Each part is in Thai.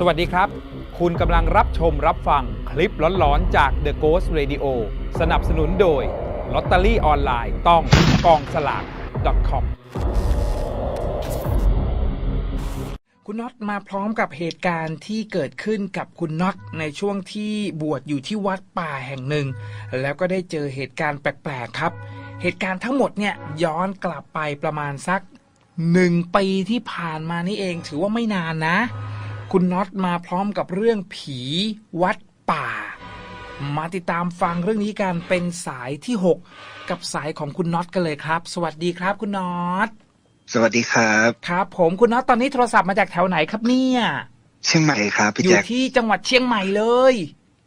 สวัสดีครับ คุณกำลังรับชมรับฟังคลิปหลอนๆ จาก The Ghost Radio สนับสนุนโดยลอตเตอรี่ออนไลน์ต้องกองสลาก .com คุณน็อตมาพร้อมกับเหตุการณ์ที่เกิดขึ้นกับคุณน็อตในช่วงที่บวชอยู่ที่วัดป่าแห่งหนึ่ง แล้วก็ได้เจอเหตุการณ์แปลกๆครับ เหตุการณ์ทั้งหมดเนี่ยย้อนกลับไปประมาณสักหนึ่งปีที่ผ่านมานี่เองถือว่าไม่นานนะ คุณน็อตมาพร้อมกับเรื่องผีวัดป่า มาติดตามฟังเรื่องนี้กันเป็นสายที่ 6 กับสายของคุณน็อตกันเลยครับ สวัสดีครับคุณน็อตสวัสดีครับ ครับ ผมคุณน็อตตอนนี้โทรศัพท์มาจากแถวไหนครับเนี่ยเชียงใหม่ครับพี่อยู่แจ็คที่จังหวัดเชียงใหม่เลย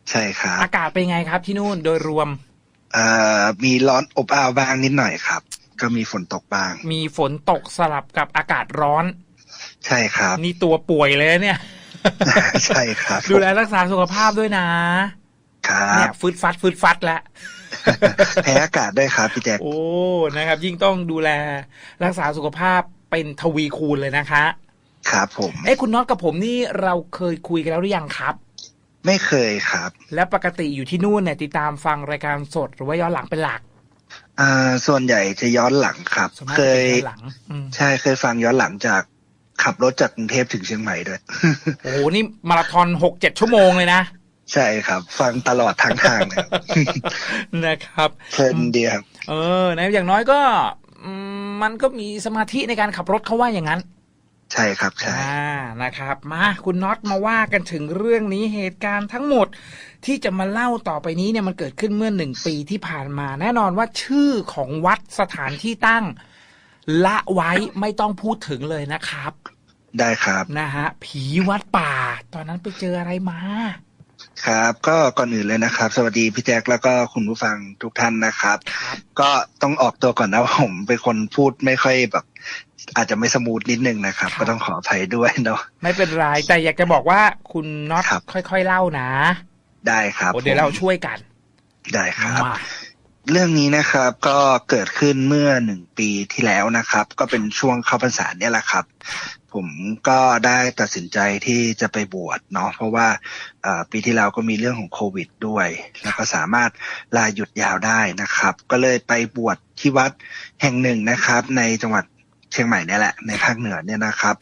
ใช่ครับ อากาศเป็นไงครับที่นู่นโดยรวมเอ่อมีร้อนอบอ้าวบ้างนิดหน่อยครับ ก็มีฝนตกบ้าง มีฝนตกสลับกับอากาศร้อน ใช่ครับ นี่ตัวป่วยเลยเนี่ย ใช่ครับ ดูแลรักษาสุขภาพด้วยนะครัเนี่บยฟืดฟัดฟืดฟัดแล้วแพ้อากาศด้วยครับพี่แจ็คโอ้นะครับ ยิ่งต้องดูแลรักษาสุขภาพเป็นทวีคูณเลยนะคะ ครับผมเอ้คุณน็อตกับผมนี่เราเคยคุยกันแล้วหรือยังครับ ไม่เคยครับ แล้วปกติอยู่ที่นู่นเนี่ยติดตามฟังรายการสดหรือว่าย้อนหลังเป็นหลักอ่าส่วนใหญ่จะย้อนหลังครับส่วนมากเคจะยเป็นย้อนหลังอืมใช่เคยฟังย้อนหลังจาก ขับรถจากกรุงเทพถึงเชียงใหม่ด้วย โอ้โห นี่มาราธอนหกเจ็ดชั่วโมงเลยนะ ใช่ครับ ฟังตลอดทางทางเลยครับนะครับเพลินดีครับ เออนะอย่างน้อยก็อืมมันก็มีสมาธิในการขับรถเขาว่าอย่างนั้น ใช่ครับใช่อ่านะครับ มาคุณน็อตมาว่ากันถึงเรื่องนี้เหตุการณ์ทั้งหมดที่จะมาเล่าต่อไปนี้เนี่ยมันเกิดขึ้นเมื่อหนึ่งปีที่ผ่านมา แน่นอนว่าชื่อของวัดสถานที่ตั้ง ละไว้ไม่ต้องพูดถึงเลยนะครับ ได้ครับนะฮะผีวัดป่า ตอนนั้นไปเจออะไรมา ครับ ก็ก่อนอื่นเลยนะครับ สวัสดีพี่แจ็คแล้วก็คุณผู้ฟังทุกท่านนะครับครับก็ต้องออกตัวก่อนนะว่าผมเป็นคนพูดไม่ค่อยแบบ อาจจะไม่สมูทนิดนึงนะครับครับ ก็ต้องขออภัยด้วยเนาะไม่เป็นไรแต่อยากจะบอกว่าคุณน็อตครับค่อยๆเล่านะ ได้ครับโอ้เดี๋ยวเราผมช่วยกัน ได้ครับมา เรื่องนี้นะครับก็เกิดขึ้นเมื่อหนึ่งปีที่แล้วนะครับ ก็เป็นช่วงเข้าพรรษาเนี่ยแหละครับ ผมก็ได้ตัดสินใจที่จะไปบวชเนาะเพราะว่าปีที่แล้วก็มีเรื่องของโควิดด้วย แล้วก็สามารถลาหยุดยาวได้นะครับ ก็เลยไปบวชที่วัดแห่งหนึ่งนะครับ ในจังหวัดเชียงใหม่เนี่ยแหละในภาคเหนือเนี่ยนะครับ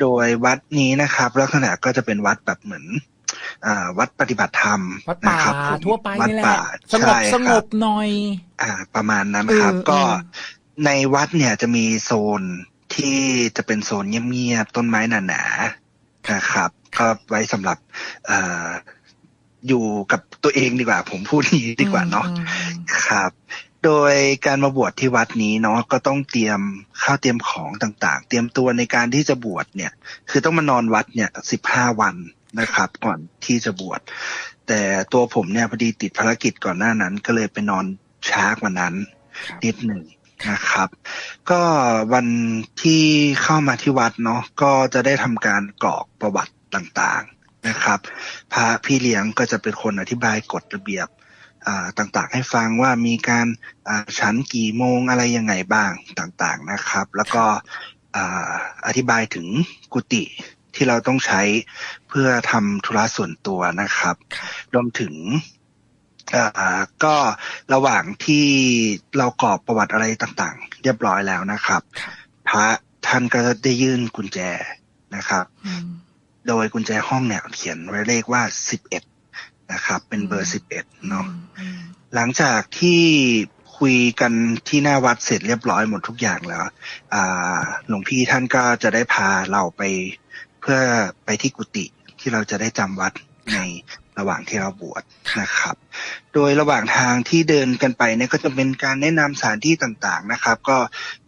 โดยวัดนี้นะครับ ลักษณะก็จะเป็นวัดแบบเหมือน วัดปฏิบัติธรรมวัดป่านะครับผมทั่วไปวัดนี่แหละป่าสงบใช่สคงรับบหน่อย อ่า ประมาณนั้นครับเออก็เออในวัดเนี่ยจะมีโซนที่จะเป็นโซนเงียบๆต้นไม้หนาๆนะครับก็ไว้สำหรับเอ่ออยู่กับตัวเองดีกว่า ผมพูดอย่างนี้ดีกว่าเนาะอืมอืมครับ โดยการมาบวชที่วัดนี้เนาะก็ต้องเตรียมข้าวเตรียมของต่าง ๆ เตรียมตัวในการที่จะบวชเนี่ย คือต้องมานอนวัดเนี่ยสิบห้าวัน นะครับ ก่อนที่จะบวชแต่ตัวผมเนี่ยพอดีติดภารกิจก่อนหน้านั้น ก็เลยไปนอนช้ากว่านั้นครับนิดหนึ่งนะครับ ก็วันที่เข้ามาที่วัดเนาะก็จะได้ทำการกรอกประวัติต่างๆนะครับ พระพี่เลี้ยงก็จะเป็นคนอธิบายกฎระเบียบอ่าต่างๆ ให้ฟังว่ามีการอ่าฉันกี่โมงอะไรยังไงบ้างต่างๆนะครับ แล้วก็อ่าอธิบายถึงกุฏิที่เราต้องใช้เพื่อทำธุระส่วนตัวนะครับ รวมถึงอ่าก็ระหว่างที่เรากรอกประวัติอะไรต่างๆ เรียบร้อยแล้วนะครับครับพระท่านก็ได้ยื่นกุญแจนะครับอืมโดยกุญแจห้องเนี่ยเขียนไว้เลขว่าสิบเอ็ดนะครับ เป็นเบอร์สิบเอ็ดเนาะอืมหลังจากที่คุยกันที่หน้าวัดเสร็จเรียบร้อยหมดทุกอย่างแล้วอ่าหลวงพี่ท่านก็จะได้พาเราไปเพื่อไปที่กุฏิ ที่เราจะได้จำวัดในระหว่างที่เราบวชนะครับ โดยระหว่างทางที่เดินกันไปเนี่ยก็จะเป็นการแนะนำสถานที่ต่างๆนะครับ ก็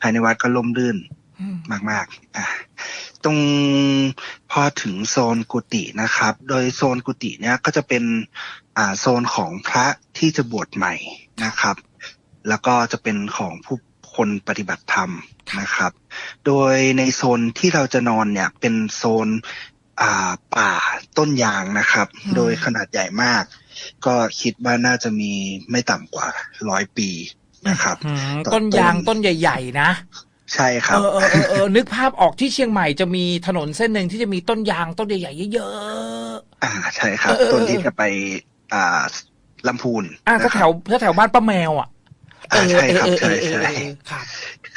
ภายในวัดก็ล่มรื่นอืมมากๆอะตรงพอถึงโซนกุฏินะครับ โดยโซนกุฏิเนี่ยก็จะเป็นอ่าโซนของพระที่จะบวชใหม่นะครับ แล้วก็จะเป็นของผู้คนปฏิบัติธรรมนะครับ โดยในโซนที่เราจะนอนเนี่ยเป็นโซนอ่า ป่าต้นยางนะครับ โดยขนาดใหญ่มาก ก็คิดว่าน่าจะมีไม่ต่ำกว่าร้อยปีนะครับอืมต่อต้นยางต้นต้นใหญ่ ๆ นะใช่คเอรับอเออเออเออนึกภาพออกที่เชียงใหม่จะมีถนนเส้นหนึ่งที่จะมีต้นยางต้นใหญ่ๆเยอะอ่าใช่ครับเออเออต้นที่จะไปอ่าลำพูนๆอะก็นะแถครับวก็แถวบ้านป้าแมวอะอ่าใช่ครับเออใช่เออเออใช่เออเออ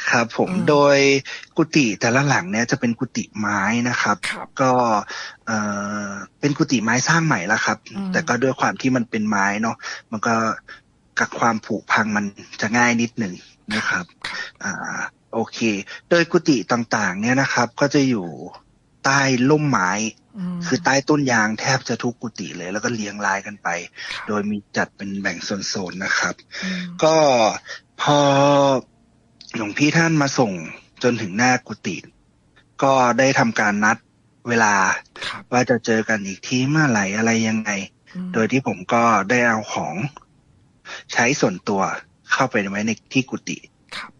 ครับครับผมอืมโดยกุฏิแต่ละหลังเนี่ยจะเป็นกุฏิไม้นะครับครับก็เออเป็นกุฏิไม้สร้างใหม่แล้วครับอืมแต่ก็ด้วยความที่มันเป็นไม้เนาะมันก็กับความผุพังมันจะง่ายนิดหนึ่งนะครับอ่าโอเค โดยกุฏิต่างๆ เนี่ยนะครับ ก็จะอยู่ใต้ล่มไม้มคือใต้ต้นยางแทบจะทุกกุฏิเลย แล้วก็เรียงรายกันไปครับโดยมีจัดเป็นแบ่งโซนๆนะครับอืมก็พอ หลวงพี่ท่านมาส่งจนถึงหน้ากุฏิก็ได้ทำการนัดเวลาครับว่าจะเจอกันอีกที่เมื่อไหร่อะไรยังไงอืมโดยที่ผมก็ได้เอาของใช้ส่วนตัวเข้าไปไว้ในที่กุฏิครับ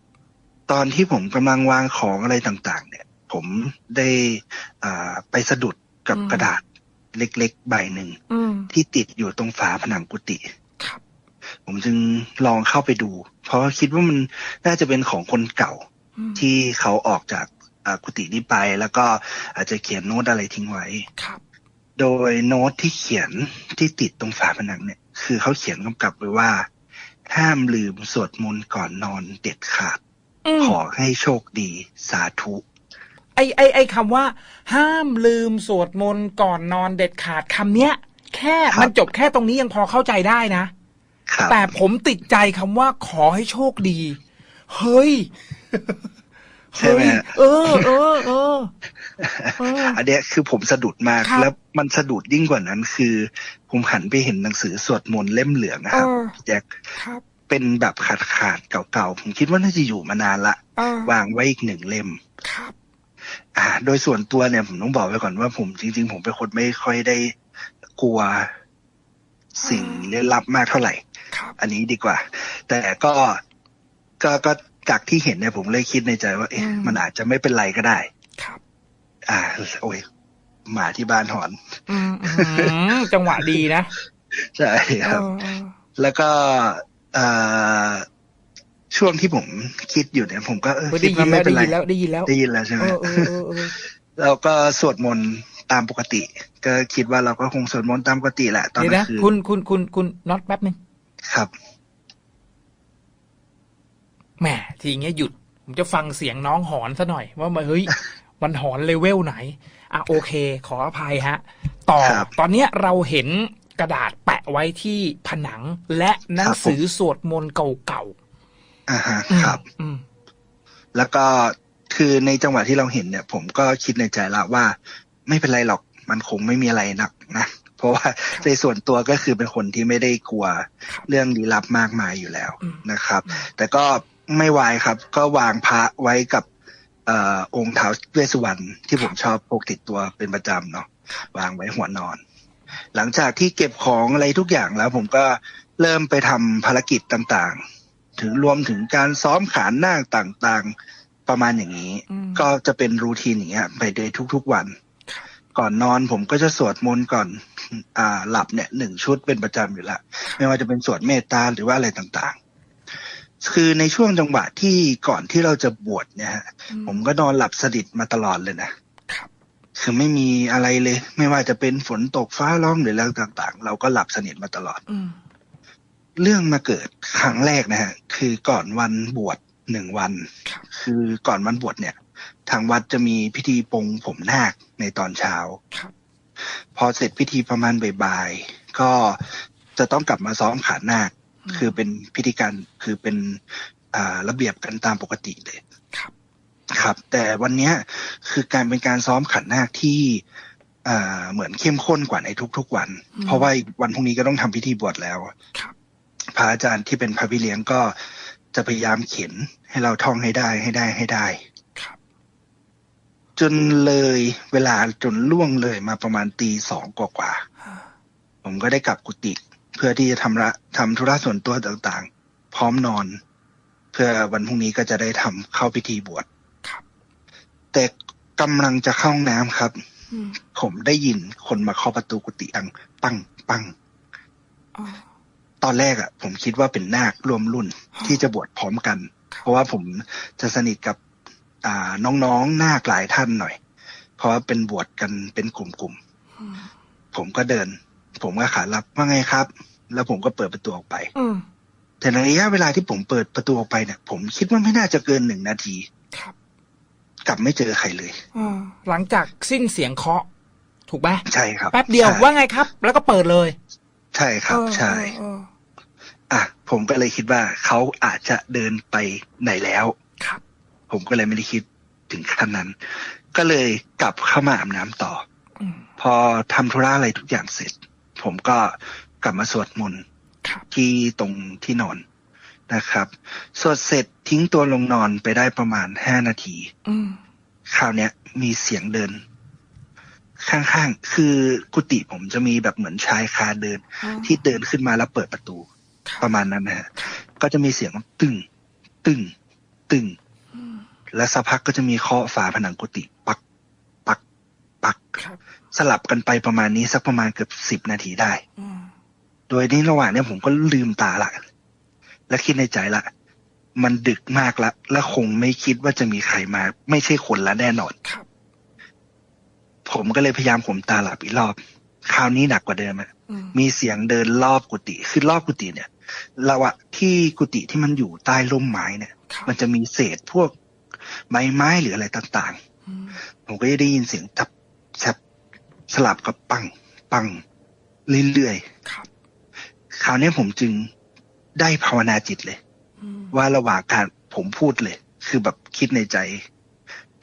ตอนที่ผมกำลังวางของอะไรต่างๆ เนี่ย ผมได้อ่าไปสะดุดกับอืมกระดาษเล็กๆ ใบหนึ่งอืมที่ติดอยู่ตรงฝาผนังกุฏิครับ ผมจึงลองเข้าไปดู เพราะว่าคิดว่ามันน่าจะเป็นของคนเก่าอืมที่เขาออกจากอ่ากุฏินี้ไป แล้วก็อาจจะเขียนโน้ตอะไรทิ้งไว้ครับ โดยโน้ตที่เขียนที่ติดตรงฝาผนังเนี่ย คือเขาเขียนกำกับไว้ว่า ห้ามลืมสวดมนต์ก่อนนอนเด็ดขาดอืมขอให้โชคดีสาธุไอไอไอคำว่า ห้ามลืมสวดมนต์ก่อนนอนเด็ดขาดคำเนี้ย แค่ครับมันจบแค่ตรงนี้ยังพอเข้าใจได้นะ ครับ แต่ผมติดใจคำว่าขอให้โชคดี เฮ้ยใช่ไหมเฮ้ยฮะเออเออเออเออ อันเนี้ยคือผมสะดุดมาก ครับแล้วมันสะดุดยิ่งกว่านั้น คือ ผมหันไปเห็นหนังสือสวดมนต์เล่มเหลืองนะครับเออแจ็คครับ เป็นแบบขาดขาดๆเก่าๆ ผมคิดว่าน่าจะอยู่มานานละเออวางไว้อีกหนึ่งเล่ม ครับ อ่า โดยส่วนตัวเนี่ยผมต้องบอกไว้ก่อนว่าผมจริง ๆ ผมเป็นคนไม่ค่อยได้กลัว สิ่งลี้ลับมากเท่าไหร่ครับ อันนี้ดีกว่า แต่ก็ก็ก็จากที่เห็นเนี่ยผมเลยคิดในใจว่า เอ๊ะอืมมันอาจจะไม่เป็นไรก็ได้ ครับ อ่า โอ้ยหมาที่บ้านหอนอืมอืมจังหวะดีนะใช่ครับเออเออแล้วก็เอ่อช่วงที่ผมคิดอยู่เนี่ยผมก็เออเฮ้ยคิได้ดยิว่านไม่แล้วเป็นได้ไรยินแล้วได้ยินแล้วได้ยินแล้วใช่ไหมเออเออเออเออแล้วก็สวดมนต์ตามปกติ ก็คิดว่าเราก็คงสวดมนต์ตามปกติแหละตอนเดี๋ยวกลานะงคืนคุณคุณคุณคุณน็อตแป๊บหนึ่ง ครับแหมทีเงี้ยหยุด ผมจะฟังเสียงน้องหอนซะหน่อย ว่ามาเฮ้ย มันหอนเลเวลไหน อะโอเค ขออภัยฮะ ต่อครับตอนเนี้ยเราเห็นกระดาษแปะไว้ที่ผนังและหนังสือสวดมนต์เก่าอ่าฮะๆอืมครับอืมแล้วก็คือในจังหวะที่เราเห็นเนี่ย ผมก็คิดในใจละว่า ไม่เป็นไรหรอก มันคงไม่มีอะไรหนักนะ เพราะว่าในส่วนตัวก็คือเป็นคนที่ไม่ได้กลัวครับเรื่องลี้ลับมากมายอยู่แล้วอืมนะครับ แต่ก็ไม่วายครับ ก็วางพระไว้กับเอ่อองค์เท้าเวสสุวรรณที่ผมชอบพกติดตัวเป็นประจำเนาะวางไว้หัวนอน หลังจากที่เก็บของอะไรทุกอย่างแล้ว ผมก็เริ่มไปทำภารกิจต่างๆ ถึงรวมถึงการซ้อมขานนาคต่างๆ ประมาณอย่างนี้อืมก็จะเป็นรูทีนอย่างเงี้ยไปโดยทุกๆวัน ก่อนนอนผมก็จะสวดมนต์ก่อนอ่าหลับเนี่ยหนึ่งชุดเป็นประจำอยู่แล้วไม่ว่าจะเป็นสวดเมตตาหรือว่าอะไรต่างๆ คือในช่วงจังหวะที่ก่อนที่เราจะบวชเนี่ยฮะผมก็นอนหลับสนิทมาตลอดเลยนะครับคือไม่มีอะไรเลย ไม่ว่าจะเป็นฝนตกฟ้าร้องหรืออะไรต่าง ๆ เราก็หลับสนิทมาตลอดอืมเรื่องมาเกิดครั้งแรกนะฮะ คือก่อนวันบวชหนึ่งวันครับคือก่อนวันบวชเนี่ย ทางวัดจะมีพิธีปลงผมนาคในตอนเช้าครับพอเสร็จพิธีประมาณบ่ายๆก็จะต้องกลับมาซ้อมขานนาค คือเป็นพิธีการคือเป็นอ่าระเบียบกันตามปกติเลยครับครับ แต่วันเนี้ยคือการเป็นการซ้อมขันนาคที่อ่าเหมือนเข้มข้นกว่าในทุกๆวันอืมเพราะว่าวันพรุ่งนี้ก็ต้องทำพิธีบวชแล้วครับพระอาจารย์ที่เป็นพระพี่เลี้ยงก็จะพยายามเข็นให้เราท่องให้ได้ให้ได้ให้ได้ครับ จนเลยเวลาจนล่วงเลยมาประมาณตีสองกว่าๆผมก็ได้กลับกุฏิเพื่อที่จะทำระทำธุระส่วนตัวต่างๆ พร้อมนอน เพื่อวันพรุ่งนี้ก็จะได้ทำเข้าพิธีบวชครับแต่กำลังจะเข้าห้องน้ำครับอืมผมได้ยินคนมาเคาะประตูกุฏิดัง ปังปังอ๋อตอนแรกอะ่ะ ผมคิดว่าเป็นนาครวมรุ่นที่จะบวชพร้อมกัน เพราะว่าผมจะสนิทกับอ่า น้องๆนาคหลายท่านหน่อย เพราะว่าเป็นบวชกันเป็นกลุ่มๆผมก็เดิน ผมก็ขารับว่าไงครับ แล้วผมก็เปิดประตูออกไปอืมแต่ในระยะเวลาที่ผมเปิดประตูออกไปเนี่ย ผมคิดว่าไม่น่าจะเกินหนึ่งนาทีครับ กลับไม่เจอใครเลยอ่าหลังจากสิ้นเสียงเคาะ ถูกไหมใช่ครับ แป๊บเดียวใช่ว่าไงครับ แล้วก็เปิดเลย ใช่ครับเออใช่เอออะผมก็เลยคิดว่าเขาอาจจะเดินไปไหนแล้วครับ ผมก็เลยไม่ได้คิดถึงขั้นนั้น ก็เลยกลับเข้ามาอาบน้ำต่ออืมพอทำธุระอะไรทุกอย่างเสร็จ ผมก็กลับมาสวดมนต์ครับที่ตรงที่นอนนะครับ สวดเสร็จทิ้งตัวลงนอนไปได้ประมาณห้านาทีอืมคราวเนี้ยมีเสียงเดิน ข้างๆ คือกุฏิผมจะมีแบบเหมือนชายคาเดิน ที่เดินขึ้นมาแล้วเปิดประตู ประมาณนั้นนะฮะ ก็จะมีเสียงตึง ตึง ตึง และสักพักก็จะมีเคาะฝาผนังกุฏิปัก ปัก ปักครับสลับกันไปประมาณนี้สักประมาณเกือบสิบนาทีได้อืมโดยนี้ระหว่างเนี้ยผมก็ลืมตาละ และคิดในใจละ มันดึกมากละ และคงไม่คิดว่าจะมีใครมา ไม่ใช่คนละแน่นอนครับ ผมก็เลยพยายามข่มตาหลับอีกรอบ คราวนี้หนักกว่าเดิมอะอืมมีเสียงเดินรอบกุฏิคือรอบกุฏิเนี่ยเราอะที่กุฏิที่มันอยู่ใต้ร่มไม้เนี่ยครับมันจะมีเศษพวก ใบไม้หรืออะไรต่างอืมๆผมก็จะได้ยินเสียงทับแซบสลับกับปัง ปัง เรื่อยครับๆคราวนี้ผมจึงได้ภาวนาจิตเลยอืมว่าระหว่างการผมพูดเลย คือแบบคิดในใจ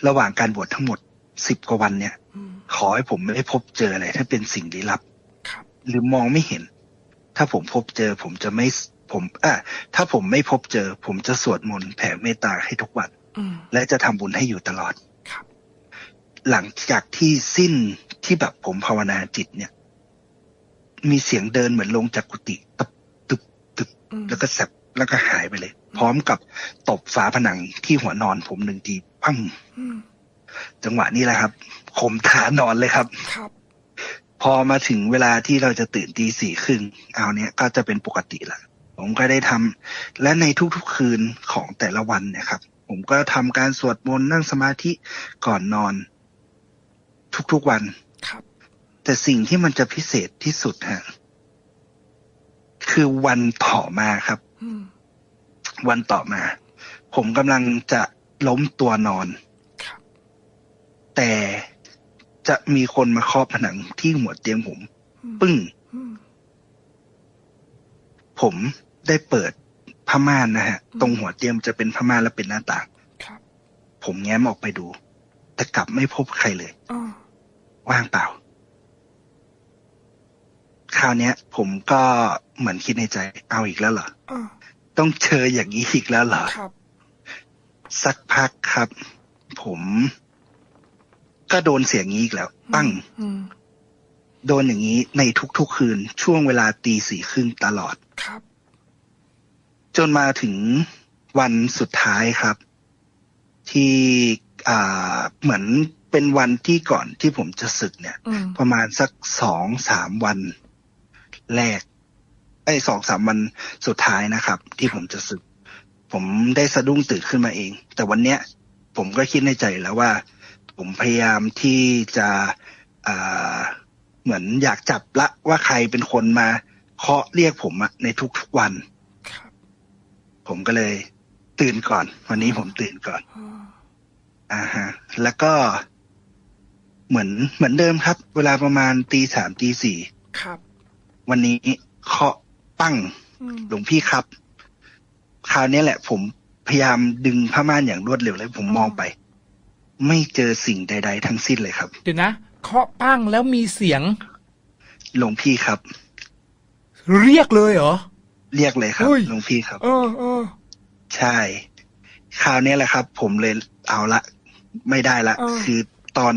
ระหว่างการบวชทั้งหมดสิบกว่าวันเนี่ยอืมขอให้ผมไม่พบเจออะไรถ้าเป็นสิ่งลี้ลับครับหรือมองไม่เห็น ถ้าผมพบเจอ ผมจะไม่ผมอะถ้าผมไม่พบเจอ ผมจะสวดมนต์แผ่เมตตาให้ทุกวันอืม และจะทำบุญให้อยู่ตลอดครับ หลังจากที่สิ้นที่แบบผมภาวนาจิตเนี่ย มีเสียงเดินเหมือนลงจากกุฏิตึบตึบตึบอืมแล้วก็แสบแล้วก็หายไปเลย พร้อมกับตบฝาผนังที่หัวนอนผมหนึ่งทีปั้งอืมจังหวะนี้แหละครับข่มทานอนเลยครับครับ พอมาถึงเวลาที่เราจะตื่นตีสี่ครึ่งเอาเนี้ยก็จะเป็นปกติละผมก็ได้ทำและในทุกๆคืนของแต่ละวันเนี่ยครับ ผมก็ทำการสวดมนต์นั่งสมาธิก่อนนอน ทุกๆวันครับ แต่สิ่งที่มันจะพิเศษที่สุดฮะคือวันต่อมาครับอืมวันต่อมา ผมกำลังจะล้มตัวนอนครับแต่จะมีคนมาเคาะผนังที่หัวเตียงผมอืมปึ้งอืมผมได้เปิด ผ้าม่านนะฮะอืมตรงหัวเตียงจะเป็นผ้าม่านและเป็นหน้าต่างครับผมแง้มออกไปดู แต่กลับไม่พบใครเลยอ่าว่างเปล่า คราวเนี้ย ผมก็เหมือนคิดในใจ เอาอีกแล้วเหรออ่าต้องเจออย่างนี้อีกแล้วเหรอครับ สักพักครับ ผม ก็โดนเสียงนี้อีกแล้ว ปั้งอืมโดนอย่างนี้ในทุกๆคืน ช่วงเวลาตีสี่ครึ่งตลอดครับ จนมาถึงวันสุดท้ายครับ ที่อ่าเหมือนเป็นวันที่ก่อนที่ผมจะศึกเนี่ย อืม ประมาณสักสองสามวันแรกไอ้สองสามวันสุดท้ายนะครับ ที่ผมจะศึก ผมได้สะดุ้งตื่นขึ้นมาเอง แต่วันเนี้ย ผมก็คิดในใจแล้วว่า ผมพยายามที่จะอ่าเหมือนอยากจับละว่าใครเป็นคนมาเคาะเรียกผมอะในทุกๆวันครับ ผมก็เลยตื่นก่อน วันนี้ผมตื่นก่อนอ่าอ่าฮะ แล้วก็เหมือนเหมือนเดิมครับ เวลาประมาณตีสามตีสี่ครับ วันนี้เคาะปั้งอืมหลวงพี่ครับ คราวนี้แหละ ผมพยายามดึงผ้าม่านอย่างรวดเร็วเลยผมมองไป ไม่เจอสิ่งใด ๆ ทั้งสิ้นเลยครับ เดี๋ยวนะเคาะปั้งแล้วมีเสียง หลวงพี่ครับ เรียกเลยเหรอ เรียกเลยครับเฮ้ยหลวงพี่ครับเออเออใช่ คราวนี้แหละครับ ผมเลยเอาละ ไม่ได้ละเออคือตอน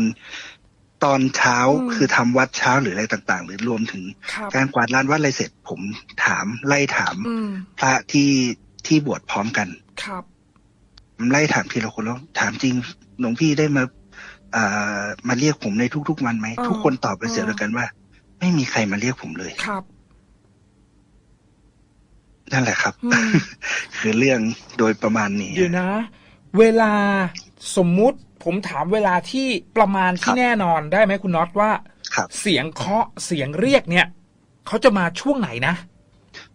ตอนเช้าอืมคือทำวัดเช้าหรืออะไรต่าง ๆ หรือรวมถึงครับการกวาดลานวัดอะไรเสร็จ ผมถามไล่ถามอืมพระที่ที่บวชพร้อมกัน ครับผมไล่ถามทีละคนแล้วถามจริงหลวงพี่ได้มาเอ่อมาเรียกผมในทุกๆวันไหมอ่าทุกคนตอบเป็นเสียงอ่าเดียวกันว่า ไม่มีใครมาเรียกผมเลยครับ นั่นแหละครับอืมคือเรื่องโดยประมาณนี้เดี๋ยวนะ เวลาสมมุติผมถามเวลาที่ประมาณคที่รับแน่นอนได้ไหมคุณน็อตว่าครับเสียงเคาะเสียงเรียกเนี่ยเขาจะมาช่วงไหนนะ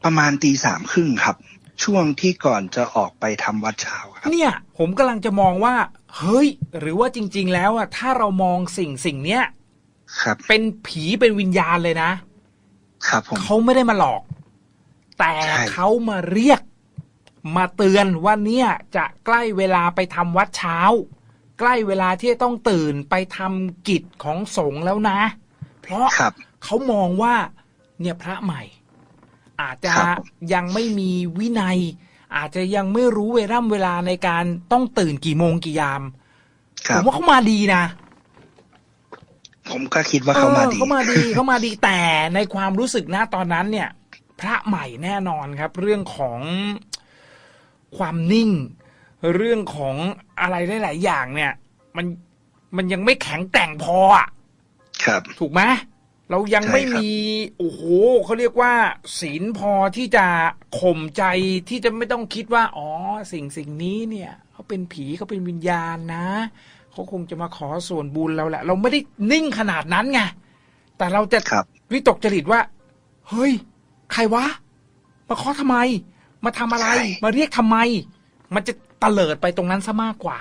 ประมาณตีสามครึ่งครับ ช่วงที่ก่อนจะออกไปทำวัดเช้าครับ เนี่ย ผมกำลังจะมองว่า เฮ้ย หรือว่าจริง ๆ แล้วอะถ้าเรามองสิ่งสิ่งเนี้ยครับ เป็นผีเป็นวิญญาณเลยนะครับ ผมเขาไม่ได้มาหลอก แต่ใช่เขามาเรียก มาเตือนว่าเนี่ยจะใกล้เวลาไปทำวัดเช้า ใกล้เวลาที่จะต้องตื่นไปทำกิจของสงฆ์แล้วนะ เพราะครับเขามองว่า เนี่ยพระใหม่ อาจจะครับผมยังไม่มีวินัย อาจจะยังไม่รู้เวล่ำเวลาในการต้องตื่นกี่โมงกี่ยามคผรับมว่าเขามาดีนะผมก็คิดว่าเขามาดีออเขามาดีเขามาดีแต่ในความรู้สึกนะตอนนั้นเนี่ย พระใหม่แน่นอนครับ เรื่องของความนิ่ง เรื่องของอะไรหลายๆอย่างเนี่ย มันมันยังไม่แข็งแกร่งพออะครับ ถูกไหมเรายังใช่ไม่ครับมีโอ้โหเขาเรียกว่า ศีลพอที่จะข่มใจที่จะไม่ต้องคิดว่า อ๋อ สิ่งสิ่งนี้เนี่ยเขาเป็นผีเขาเป็นวิญญาณนะเขาคงจะมาขอส่วนบุญเราแหละ เราไม่ได้นิ่งขนาดนั้นไงแต่เราจะครับวิตกจริตว่า เฮ้ย ใครวะ มาเคาะทำไม มาทำอะไร ใช่ มาเรียกทำไม มันจะตะเลิดไปตรงนั้นซะมากกว่า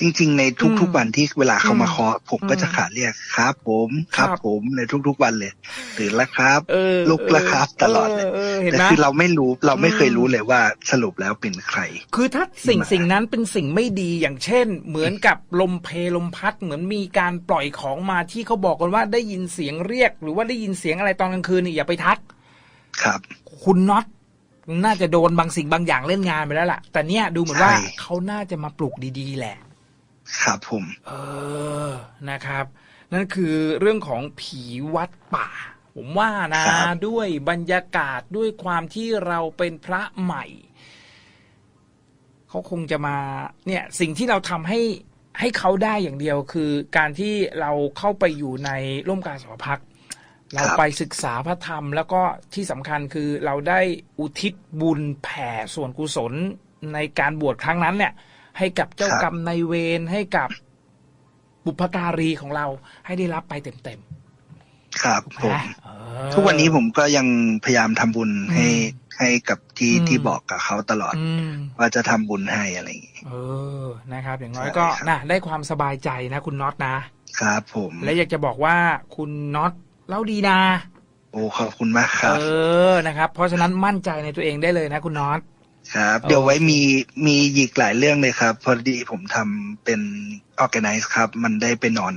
จริง ๆ ในทุก อืมๆ วันที่เวลาเขามาเคาะผมก็อืมจะขาดเรียกครับ ผมครับครับผมในทุก ๆ วันเลยตื่นแล้วครับ เออลุกแล้วครับตลอดเลย เออเห็นแต่ไหม คือเราไม่รู้เราไม่เคยอืมรู้เลยว่าสรุปแล้วเป็นใคร คือถ้าสิ่งมา สิ่งนั้นเป็นสิ่งไม่ดีอย่างเช่น เหมือนกับลมเพลลมพัดเหมือนมีการปล่อยของมาที่เขาบอกกันว่าได้ยินเสียงเรียก หรือว่าได้ยินเสียงอะไรตอนกลางคืนนี่อย่าไปทัก ครับ คุณน็อตน่าจะโดนบางสิ่งบางอย่างเล่นงานไปแล้วล่ะ แต่เนี่ยดูเหมือนว่าใช่เขาน่าจะมาปลุกดีๆ แหละ ครับผม เออนะครับ นั่นคือเรื่องของผีวัดป่า ผมว่านะครับด้วยบรรยากาศด้วยความที่เราเป็นพระใหม่เขาคงจะมา เนี่ย สิ่งที่เราทำให้ให้เขาได้อย่างเดียวคือการที่เราเข้าไปอยู่ในร่มกาสาวพักตร์ เราไปศึกษาพระธรรม แล้วก็ที่สำคัญคือเราได้อุทิศบุญแผ่ส่วนกุศลในการบวชครั้งนั้นเนี่ย ให้กับเจ้ากรรมนายเวรให้กับบุพการีของเราให้ได้รับไปเต็มครับๆผมนะเออทุกวันนี้ผมก็ยังพยายามทำบุญให้อืมให้กับที่อืมที่บอกกับเขาตลอดอืมว่าจะทำบุญให้อะไรอย่างงี้เออนะครับ อย่างน้อยใช่ก็ครับนะได้ความสบายใจนะ คุณน็อตนะครับ ผม และอยากจะบอกว่าคุณน็อต เล่าดีนะโอ้ขอบคุณมากคเอรับ อนะครับ เพราะฉะนั้นมั่นใจในตัวเองได้เลยนะคุณน็อต ครับโอเคเดี๋ยวไว้มีมีอีกหลายเรื่องเลยครับ พอดีผมทำเป็น organize ครับ มันได้ไปนอน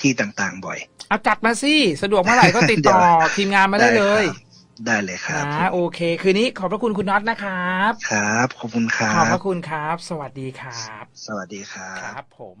ที่ต่างๆ บ่อย เอาจัดมาสิสะดวกเมื่อไหร่ก็ติดต่อ เดี๋ยว ทีมงานมาได้เลยครับได้เลยครับ นะโอเค คืนนี้ขอบพระคุณคุณน็อตนะครับ ครับ ขอบคุณครัขอบบพระคุณครับ สวัสดีครับ สวัสดีครัคบ รับผม